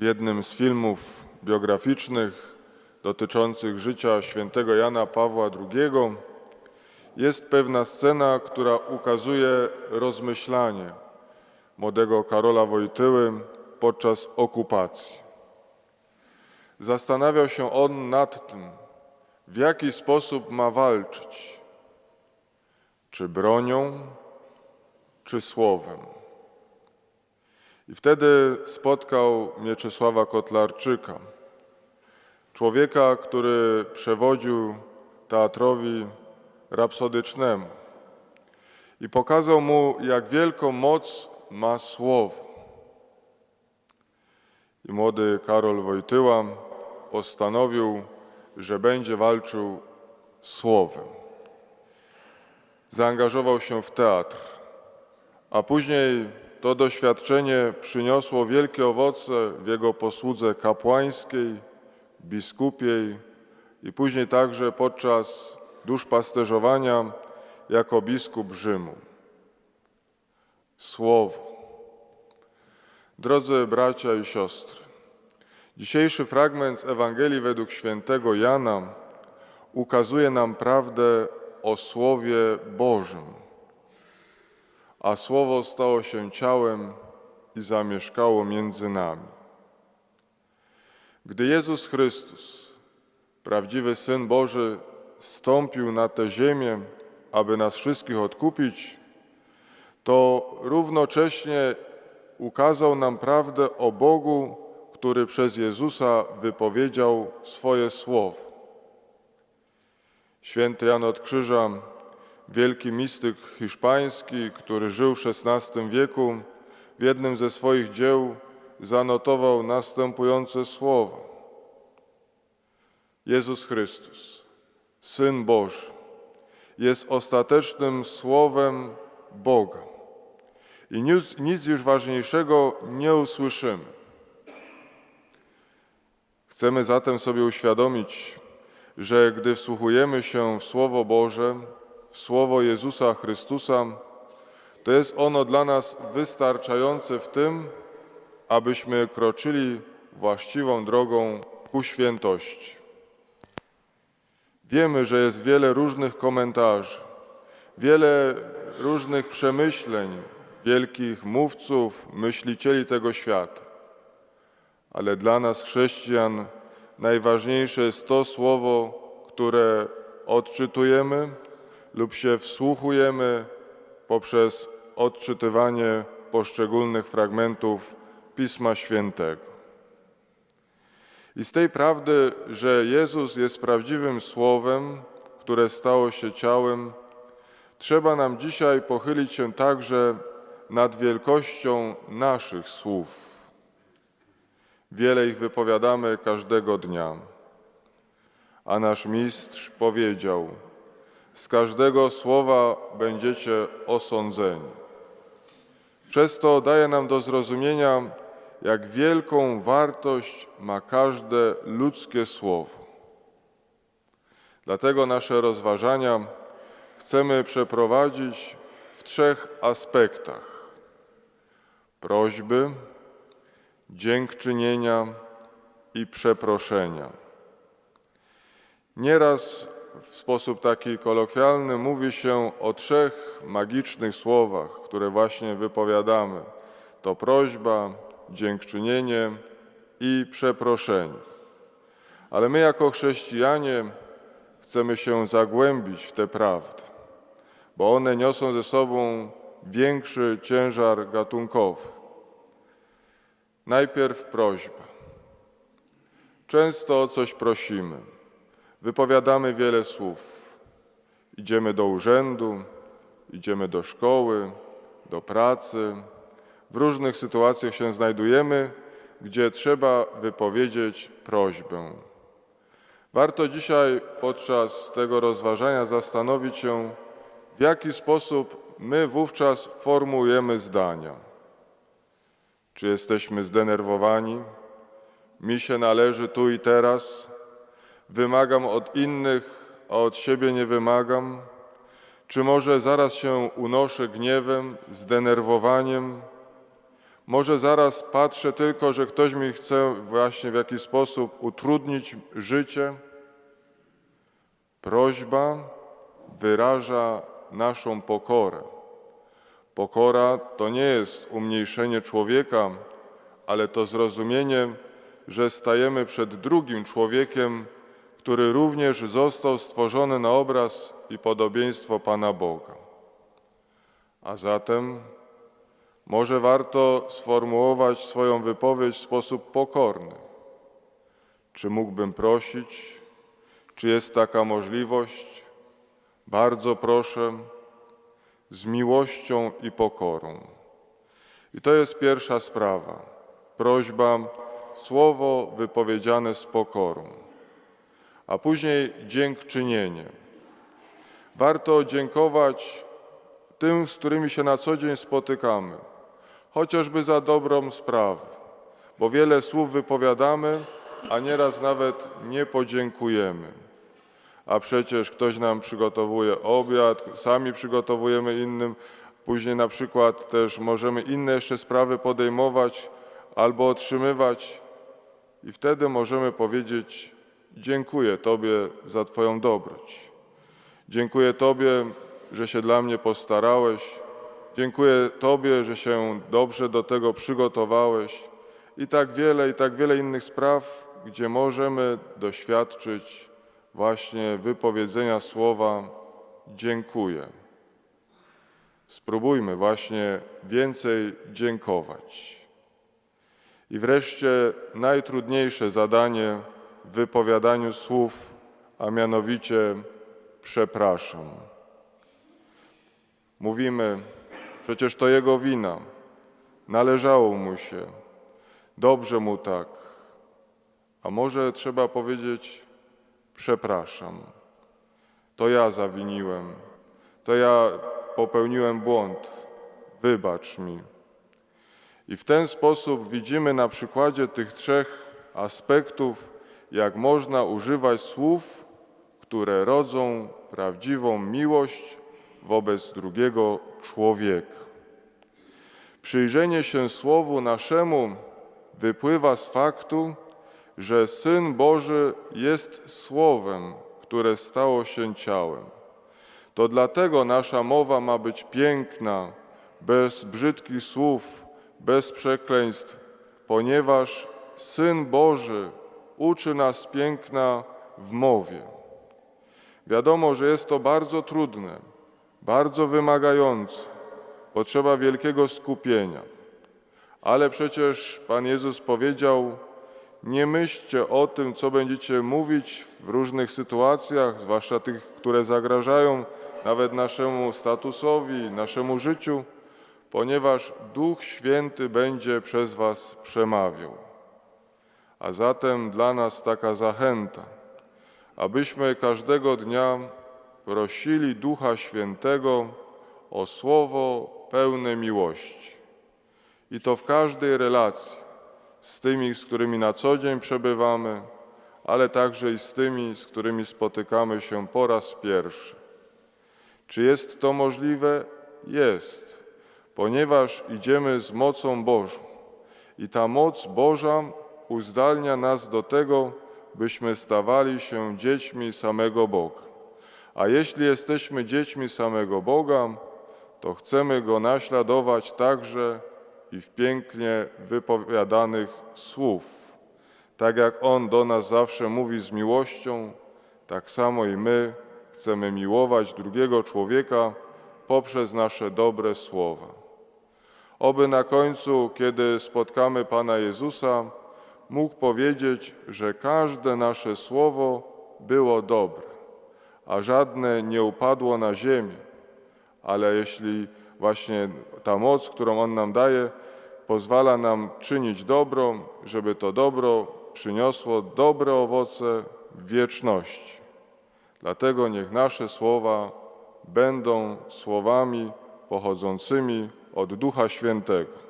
W jednym z filmów biograficznych dotyczących życia świętego Jana Pawła II jest pewna scena, która ukazuje rozmyślanie młodego Karola Wojtyły podczas okupacji. Zastanawiał się on nad tym, w jaki sposób ma walczyć czy bronią, czy słowem. I wtedy spotkał Mieczysława Kotlarczyka, człowieka, który przewodził teatrowi rapsodycznemu i pokazał mu, jak wielką moc ma słowo. I młody Karol Wojtyła postanowił, że będzie walczył słowem zaangażował się w teatr, a później to doświadczenie przyniosło wielkie owoce w jego posłudze kapłańskiej, biskupiej i później także podczas duszpasterzowania jako biskup Rzymu. Słowo. Drodzy bracia i siostry, dzisiejszy fragment z Ewangelii według świętego Jana ukazuje nam prawdę o Słowie Bożym. A Słowo stało się ciałem i zamieszkało między nami. Gdy Jezus Chrystus, prawdziwy Syn Boży, stąpił na tę ziemię, aby nas wszystkich odkupić, to równocześnie ukazał nam prawdę o Bogu, który przez Jezusa wypowiedział swoje słowo. Święty Jan od Krzyża, wielki mistyk hiszpański, który żył w XVI wieku, w jednym ze swoich dzieł zanotował następujące słowa. Jezus Chrystus, Syn Boży, jest ostatecznym Słowem Boga. I nic, nic już ważniejszego nie usłyszymy. Chcemy zatem sobie uświadomić, że gdy wsłuchujemy się w Słowo Boże, Słowo Jezusa Chrystusa, to jest ono dla nas wystarczające w tym, abyśmy kroczyli właściwą drogą ku świętości. Wiemy, że jest wiele różnych komentarzy, wiele różnych przemyśleń wielkich mówców, myślicieli tego świata. Ale dla nas, chrześcijan, najważniejsze jest to słowo, które odczytujemy lub się wsłuchujemy poprzez odczytywanie poszczególnych fragmentów Pisma Świętego. I z tej prawdy, że Jezus jest prawdziwym Słowem, które stało się ciałem, trzeba nam dzisiaj pochylić się także nad wielkością naszych słów. Wiele ich wypowiadamy każdego dnia. A nasz mistrz powiedział: Z każdego słowa będziecie osądzeni. Przez to daje nam do zrozumienia, jak wielką wartość ma każde ludzkie słowo. Dlatego nasze rozważania chcemy przeprowadzić w trzech aspektach: prośby, dziękczynienia i przeproszenia. Nieraz w sposób taki kolokwialny mówi się o trzech magicznych słowach, które właśnie wypowiadamy. To prośba, dziękczynienie i przeproszenie. Ale my jako chrześcijanie chcemy się zagłębić w te prawdy, bo one niosą ze sobą większy ciężar gatunkowy. Najpierw prośba. Często o coś prosimy. Wypowiadamy wiele słów. Idziemy do urzędu, idziemy do szkoły, do pracy. W różnych sytuacjach się znajdujemy, gdzie trzeba wypowiedzieć prośbę. Warto dzisiaj podczas tego rozważania zastanowić się, w jaki sposób my wówczas formułujemy zdania. Czy jesteśmy zdenerwowani? Mi się należy tu i teraz? Wymagam od innych, a od siebie nie wymagam? Czy może zaraz się unoszę gniewem, zdenerwowaniem? Może zaraz patrzę tylko, że ktoś mi chce właśnie w jakiś sposób utrudnić życie. Prośba wyraża naszą pokorę. Pokora to nie jest umniejszenie człowieka, ale to zrozumienie, że stajemy przed drugim człowiekiem, który również został stworzony na obraz i podobieństwo Pana Boga. A zatem może warto sformułować swoją wypowiedź w sposób pokorny. Czy mógłbym prosić? Czy jest taka możliwość? Bardzo proszę, z miłością i pokorą. I to jest pierwsza sprawa. Prośba, słowo wypowiedziane z pokorą, a później dziękczynienie. Warto dziękować tym, z którymi się na co dzień spotykamy, chociażby za dobrą sprawę, bo wiele słów wypowiadamy, a nieraz nawet nie podziękujemy. A przecież ktoś nam przygotowuje obiad, sami przygotowujemy innym, później na przykład też możemy inne jeszcze sprawy podejmować albo otrzymywać, i wtedy możemy powiedzieć: Dziękuję Tobie za Twoją dobroć. Dziękuję Tobie, że się dla mnie postarałeś. Dziękuję Tobie, że się dobrze do tego przygotowałeś. I tak wiele, i tak wiele innych spraw, gdzie możemy doświadczyć właśnie wypowiedzenia słowa dziękuję. Spróbujmy właśnie więcej dziękować. I wreszcie najtrudniejsze zadanie w wypowiadaniu słów, a mianowicie przepraszam. Mówimy, przecież to jego wina, należało mu się, dobrze mu tak. A może trzeba powiedzieć, przepraszam, to ja zawiniłem, to ja popełniłem błąd, wybacz mi. I w ten sposób widzimy na przykładzie tych trzech aspektów, jak można używać słów, które rodzą prawdziwą miłość wobec drugiego człowieka. Przyjrzenie się Słowu naszemu wypływa z faktu, że Syn Boży jest Słowem, które stało się ciałem. To dlatego nasza mowa ma być piękna, bez brzydkich słów, bez przekleństw, ponieważ Syn Boży uczy nas piękna w mowie. Wiadomo, że jest to bardzo trudne, bardzo wymagające, potrzeba wielkiego skupienia. Ale przecież Pan Jezus powiedział: Nie myślcie o tym, co będziecie mówić w różnych sytuacjach, zwłaszcza tych, które zagrażają nawet naszemu statusowi, naszemu życiu, ponieważ Duch Święty będzie przez Was przemawiał. A zatem dla nas taka zachęta, abyśmy każdego dnia prosili Ducha Świętego o słowo pełne miłości. I to w każdej relacji, z tymi, z którymi na co dzień przebywamy, ale także i z tymi, z którymi spotykamy się po raz pierwszy. Czy jest to możliwe? Jest, ponieważ idziemy z mocą Bożą. I ta moc Boża uzdalnia nas do tego, byśmy stawali się dziećmi samego Boga. A jeśli jesteśmy dziećmi samego Boga, to chcemy Go naśladować także i w pięknie wypowiadanych słów. Tak jak On do nas zawsze mówi z miłością, tak samo i my chcemy miłować drugiego człowieka poprzez nasze dobre słowa. Oby na końcu, kiedy spotkamy Pana Jezusa, mógł powiedzieć, że każde nasze słowo było dobre, a żadne nie upadło na ziemię. Ale jeśli właśnie ta moc, którą On nam daje, pozwala nam czynić dobro, żeby to dobro przyniosło dobre owoce w wieczności. Dlatego niech nasze słowa będą słowami pochodzącymi od Ducha Świętego.